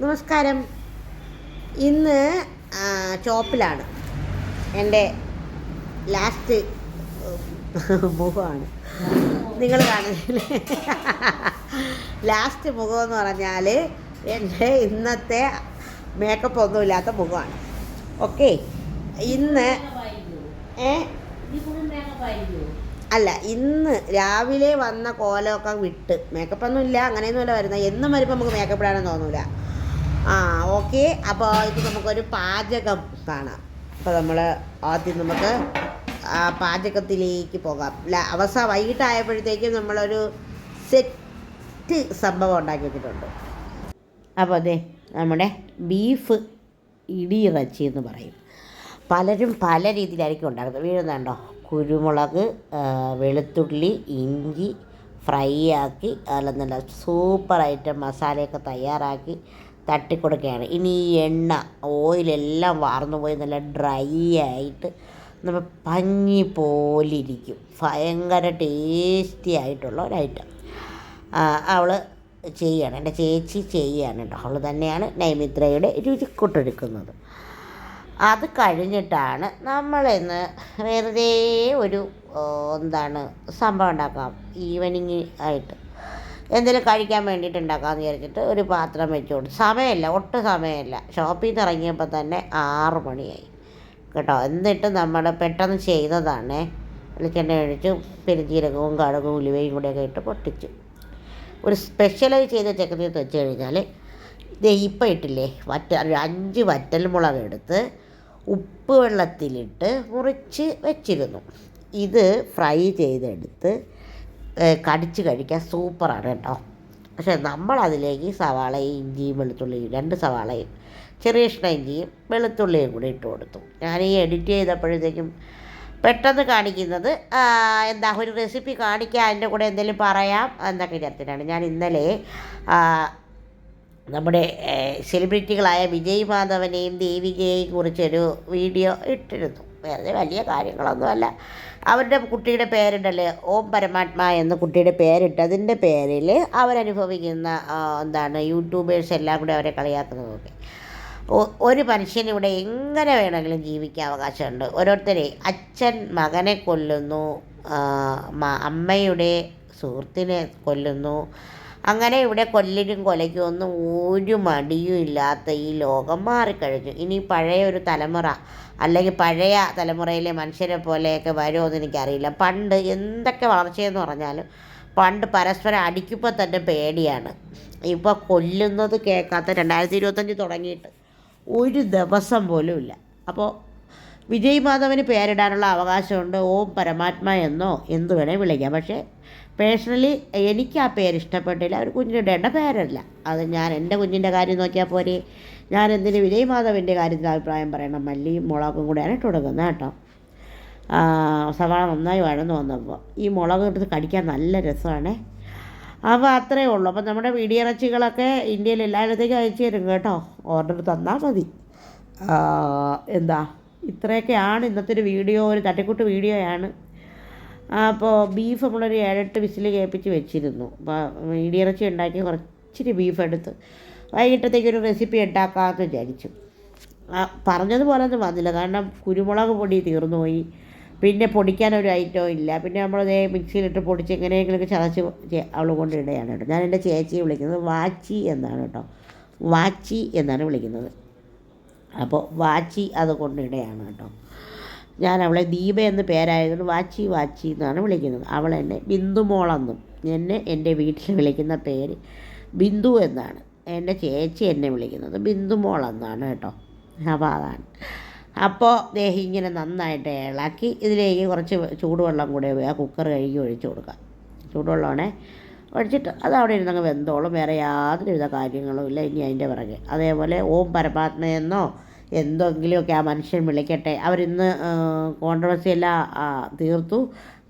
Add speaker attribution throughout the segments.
Speaker 1: നമസ്കാരം. ഇന്ന് ചോപ്പിലാണ് എന്റെ ലാസ്റ്റ് മുഖമാണ്. നിങ്ങൾ കാണുന്നില്ലേ? ലാസ്റ്റ് മുഖം എന്ന് പറഞ്ഞാൽ എന്റെ ഇന്നത്തെ മേക്കപ്പ് ഒന്നുമില്ലാത്ത മുഖമാണ്. ഓക്കെ ഇന്ന് ഏ? അല്ല ഇന്ന് രാവിലെ വന്ന കോലമൊക്കെ വിട്ട് മേക്കപ്പൊന്നും ഇല്ല അങ്ങനെയൊന്നുമല്ല വരുന്നത്. എന്നും വരുമ്പോൾ നമുക്ക് മേക്കപ്പ് ഇടാനൊന്നും തോന്നൂല. ആ ഓക്കെ. അപ്പോൾ ഇത് നമുക്കൊരു പാചകം കാണാം. അപ്പോൾ നമ്മൾ ആദ്യം നമുക്ക് ആ പാചകത്തിലേക്ക് പോകാം. ല- അവസാ വൈകിട്ടായപ്പോഴത്തേക്കും നമ്മളൊരു സെറ്റ് സംഭവം ഉണ്ടാക്കി വെച്ചിട്ടുണ്ട്. അപ്പോൾ അതെ നമ്മുടെ ബീഫ് ഇടിയിറച്ചി എന്ന് പറയും. പലരും പല രീതിയിലായിരിക്കും ഉണ്ടാക്കുന്നത്. വീഴുന്നുണ്ടോ കുരുമുളക് വെളുത്തുള്ളി ഇഞ്ചി ഫ്രൈ ആക്കി അല്ല നല്ല സൂപ്പർ ഐറ്റം മസാലയൊക്കെ തയ്യാറാക്കി തട്ടിക്കൊടുക്കുകയാണ്. ഇനി ഈ എണ്ണ ഓയിലെല്ലാം വാർന്നു പോയി നല്ല ഡ്രൈ ആയിട്ട് നമ്മൾ പഞ്ഞി പോലിരിക്കും. ഭയങ്കര ടേസ്റ്റി ആയിട്ടുള്ള ഒരു ഐറ്റം. അവൾ ചെയ്യാണ്. എന്റെ ചേച്ചി ചെയ്യാണ് കേട്ടോ. അവൾ തന്നെയാണ് നൈമിത്രയുടെ രുചിക്കൊട്ടൊരുക്കുന്നത്. അത് കഴിഞ്ഞിട്ടാണ് നമ്മളിന്ന് വെറുതെ ഒരു എന്താണ് സംഭവം ഉണ്ടാക്കാം. ഈവനിങ് ആയിട്ട്. എന്തെങ്കിലും കഴിക്കാൻ വേണ്ടിയിട്ട് ഉണ്ടാക്കാമെന്ന് വിചാരിച്ചിട്ട് ഒരു പാത്രം വെച്ച് കൊടുത്തു സമയമില്ല ഒട്ടും സമയമില്ല. ഷോപ്പിൽ നിന്ന് ഇറങ്ങിയപ്പോൾ തന്നെ ആറ് മണിയായി. കേട്ടോ എന്നിട്ട് നമ്മൾ പെട്ടെന്ന് ചെയ്തതാണ്. വെളിച്ചെണ്ണ ഒഴിച്ച് പെരുജീരകവും കടുകും ഉലുവയും കൂടെയൊക്കെ ഇട്ട് പൊട്ടിച്ചു. ഒരു സ്പെഷ്യലായി ചെയ്ത ചെക്കത്തിൽ വെച്ച് കഴിഞ്ഞാൽ ഇപ്പം ഇട്ടില്ലേ വറ്റ അഞ്ച് വറ്റൽ മുളക് എടുത്ത് ഉപ്പ് വെള്ളത്തിലിട്ട് മുറിച്ച് വെച്ചിരുന്നു. ഇത് ഫ്രൈ ചെയ്തെടുത്ത് കടിച്ച് കഴിക്കാൻ സൂപ്പറാണ് കേട്ടോ. പക്ഷേ നമ്മളതിലേക്ക് സവാളയും ഇഞ്ചിയും വെളുത്തുള്ളിയും രണ്ട് സവാളയും ചെറിയ കഷ്ണ ഇഞ്ചിയും വെളുത്തുള്ളിയും കൂടി ഇട്ട് കൊടുത്തു. ഞാൻ ഈ എഡിറ്റ് ചെയ്തപ്പോഴത്തേക്കും പെട്ടെന്ന് കാണിക്കുന്നത് എന്താ ഒരു റെസിപ്പി കാണിക്കുക അതിന്റെ കൂടെ എന്തെങ്കിലും പറയാം എന്നൊക്കെ വിചാരത്തിനാണ് ഞാൻ ഇന്നലെ നമ്മുടെ സെലിബ്രിറ്റികളായ വിജയ് മാധവനെയും ദേവികയെയും കുറിച്ചൊരു വീഡിയോ ഇട്ടിരുന്നു. വേറെ വലിയ കാര്യങ്ങളൊന്നുമല്ല. അവരുടെ കുട്ടിയുടെ പേരുണ്ടല്ലേ? ഓം പരമാത്മാ എന്ന കുട്ടിയുടെ പേരിട്ട് പേരിട്ടതിന്റെ പേരിൽ അവരനുഭവിക്കുന്ന എന്താണ് യൂട്യൂബേഴ്സ് എല്ലാം കൂടി അവരെ കളിയാക്കുന്നതൊക്കെ ഒരു മനുഷ്യന് ഇവിടെ എങ്ങനെ വേണമെങ്കിലും ജീവിക്കാൻ അവകാശമുണ്ട്. ഓരോരുത്തരെ അച്ഛൻ മകനെ കൊല്ലുന്നു അമ്മയുടെ സുഹൃത്തിനെ കൊല്ലുന്നു അങ്ങനെ ഇവിടെ കൊല്ലിനും കൊലയ്ക്കും ഒന്നും ഒരു മടിയും ഇല്ലാത്ത ഈ ലോകം മാറിക്കഴിഞ്ഞു. ഇനി പഴയ ഒരു തലമുറ അല്ലെങ്കിൽ പഴയ തലമുറയിലെ മനുഷ്യരെ പോലെയൊക്കെ വരുമോ എന്ന് എനിക്കറിയില്ല. പണ്ട് എന്തൊക്കെ വളർച്ചയെന്ന് പറഞ്ഞാലും പണ്ട് പരസ്പരം അടിക്കുമ്പോൾ തന്നെ പേടിയാണ്. ഇപ്പോൾ കൊല്ലുന്നത് കേൾക്കാത്ത രണ്ടായിരത്തി ഇരുപത്തഞ്ച് തുടങ്ങിയിട്ട് ഒരു ദിവസം പോലും ഇല്ല. അപ്പോൾ വിജയ് മാധവന് പേരിടാനുള്ള അവകാശമുണ്ട്. ഓം പരമാത്മ എന്നോ എന്ത് വേണേ വിളിക്കാം. പക്ഷേ പേഴ്സണലി എനിക്ക് ആ പേര് ഇഷ്ടപ്പെട്ടില്ല. ഒരു എന്റെ പേരല്ല. അത് ഞാൻ എന്റെ കുഞ്ഞിന്റെ കാര്യം നോക്കിയാൽ പോരെ. ഞാൻ എന്തിന് വിജയ് മാധവന്റെ കാര്യത്തിൽ അഭിപ്രായം പറയണം. മല്ലിയും മുളകും കൂടെയാണ് ഇട്ട് കൊടുക്കുന്നത് കേട്ടോ. സവാള നന്നായി വഴന്നു വന്നപ്പോൾ ഈ മുളക് എടുത്ത് കടിക്കാൻ നല്ല രസമാണ്. അപ്പോൾ അത്രയേ ഉള്ളൂ. അപ്പോൾ നമ്മുടെ വീടിയിറച്ചികളൊക്കെ ഇന്ത്യയിൽ എല്ലായിടത്തേക്കും അയച്ചു തരും കേട്ടോ. ഓർഡർ തന്നാൽ മതി. എന്താ? ഇത്രയൊക്കെയാണ് ഇന്നത്തെ ഒരു വീഡിയോ. ഒരു തട്ടിക്കൂട്ട് വീഡിയോയാണ്. അപ്പോൾ ബീഫ് നമ്മളൊരു ഏഴെട്ട് വിസിൽ കേൾപ്പിച്ച് വെച്ചിരുന്നു. അപ്പോൾ ഇടിയിറച്ചി ഉണ്ടാക്കി കുറച്ചിരി ബീഫ് എടുത്ത് വൈകിട്ടത്തേക്ക് ഒരു റെസിപ്പി ഉണ്ടാക്കാമെന്ന് വിചാരിച്ചു. പറഞ്ഞതുപോലെ ഒന്നും വന്നില്ല. കാരണം കുരുമുളക് പൊടി തീർന്നു പോയി പിന്നെ പൊടിക്കാൻ ഒരു ഐറ്റവും ഇല്ല. പിന്നെ നമ്മളതേ മിക്സിയിലിട്ട് പൊടിച്ച് എങ്ങനെയെങ്കിലുമൊക്കെ ചതച്ച് അവൾ കൊണ്ട് ഇടുകയാണ് കേട്ടോ. ഞാൻ എന്റെ ചേച്ചിയെ വിളിക്കുന്നത് വാച്ചി എന്നാണ് കേട്ടോ. വാച്ചി എന്നാണ് വിളിക്കുന്നത്. അപ്പോൾ വാച്ചി അത് കൊണ്ടിടുകയാണ് കേട്ടോ. ഞാൻ അവളെ ദീപ എന്ന് പേരായതുകൊണ്ട് വാച്ചി വാച്ചി എന്നാണ് വിളിക്കുന്നത്. അവൾ എന്നെ ബിന്ദുമോളെന്നും എന്നെ എന്റെ വീട്ടിൽ വിളിക്കുന്ന പേര് ബിന്ദു എന്നാണ്. എന്റെ ചേച്ചി എന്നെ വിളിക്കുന്നത് ബിന്ദുമോളെന്നാണ് കേട്ടോ. അപ്പോൾ അതാണ്. അപ്പോൾ ദേഹി ഇങ്ങനെ നന്നായിട്ട് ഇളക്കി ഇതിലേക്ക് കുറച്ച് ചൂടുവെള്ളം കൂടെ ആ കുക്കർ കഴുകി ഒഴിച്ചു കൊടുക്കാം ചൂടുവെള്ളമാണേ ഒഴിച്ചിട്ട് അത് അവിടെ ഇരുന്നങ്ങ് വെന്തോളും. വേറെ യാതൊരുവിധ കാര്യങ്ങളും ഇല്ല ഇനി അതിന്റെ പിറകെ. അതേപോലെ ഓം പരമാത്മയെന്നോ എന്തെങ്കിലുമൊക്കെ ആ മനുഷ്യൻ വിളിക്കട്ടെ. അവരിന്ന് കോൺട്രവേഴ്സി എല്ലാം തീർത്തു.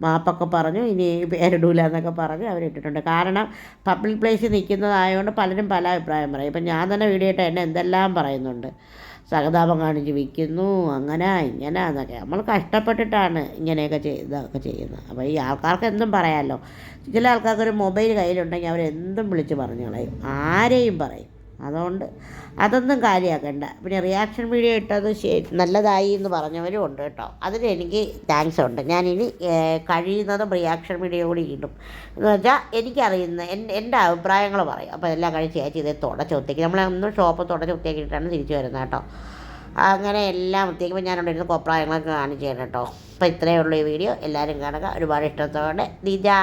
Speaker 1: മാപ്പൊക്കെ പറഞ്ഞു ഇനി പേരിടൂല എന്നൊക്കെ പറഞ്ഞ് അവരിട്ടിട്ടുണ്ട് കാരണം പബ്ലിക് പ്ലേസിൽ നിൽക്കുന്നതായതുകൊണ്ട് പലരും പല അഭിപ്രായം പറയും. ഇപ്പം ഞാൻ തന്നെ വീഡിയോ ഇട്ട് എന്നെ എന്തെല്ലാം പറയുന്നുണ്ട്. സഹതാപം കാണിച്ച് വിൽക്കുന്നു അങ്ങനെ ഇങ്ങനെ എന്നൊക്കെ. നമ്മൾ കഷ്ടപ്പെട്ടിട്ടാണ് ഇങ്ങനെയൊക്കെ ചെയ്തൊക്കെ ചെയ്യുന്നത്. അപ്പോൾ ഈ ആൾക്കാർക്ക് എന്തും പറയാമല്ലോ ചില ആൾക്കാർക്ക് ഒരു മൊബൈൽ കയ്യിലുണ്ടെങ്കിൽ അവരെന്തും വിളിച്ച് പറഞ്ഞു കളയും ആരെയും പറയും. അതുകൊണ്ട് അതൊന്നും കാര്യമാക്കണ്ട. പിന്നെ റിയാക്ഷൻ വീഡിയോ ഇട്ടത് ശരി നല്ലതായി എന്ന് പറഞ്ഞവരും ഉണ്ട് കേട്ടോ. അതിന് എനിക്ക് താങ്ക്സ് ഉണ്ട്. ഞാനിനി കഴിയുന്നതും റിയാക്ഷൻ വീഡിയോ കൂടി ഇടും. എന്ന് വെച്ചാൽ എനിക്കറിയുന്ന എന്റെ അഭിപ്രായങ്ങൾ പറയും. അപ്പോൾ എല്ലാം കഴിച്ച് ചേച്ചി ഇതേ തുടച്ച് ഒത്തേക്ക് നമ്മളൊന്നും ഷോപ്പ് തുടച്ച് ഒത്തേക്കിട്ടാണ് തിരിച്ചു വരുന്നത് കേട്ടോ. അങ്ങനെ എല്ലാം ഒത്തേക്കുമ്പോൾ ഞാനവിടെ ഇരുന്ന് കോപ്രായങ്ങളൊക്കെ കാണിച്ചു തരാം കേട്ടോ. അപ്പോൾ ഇത്രയേ ഉള്ളൂ ഈ വീഡിയോ എല്ലാവരും കാണുക. ഒരുപാട് ഇഷ്ടത്തോടെ. നിജാ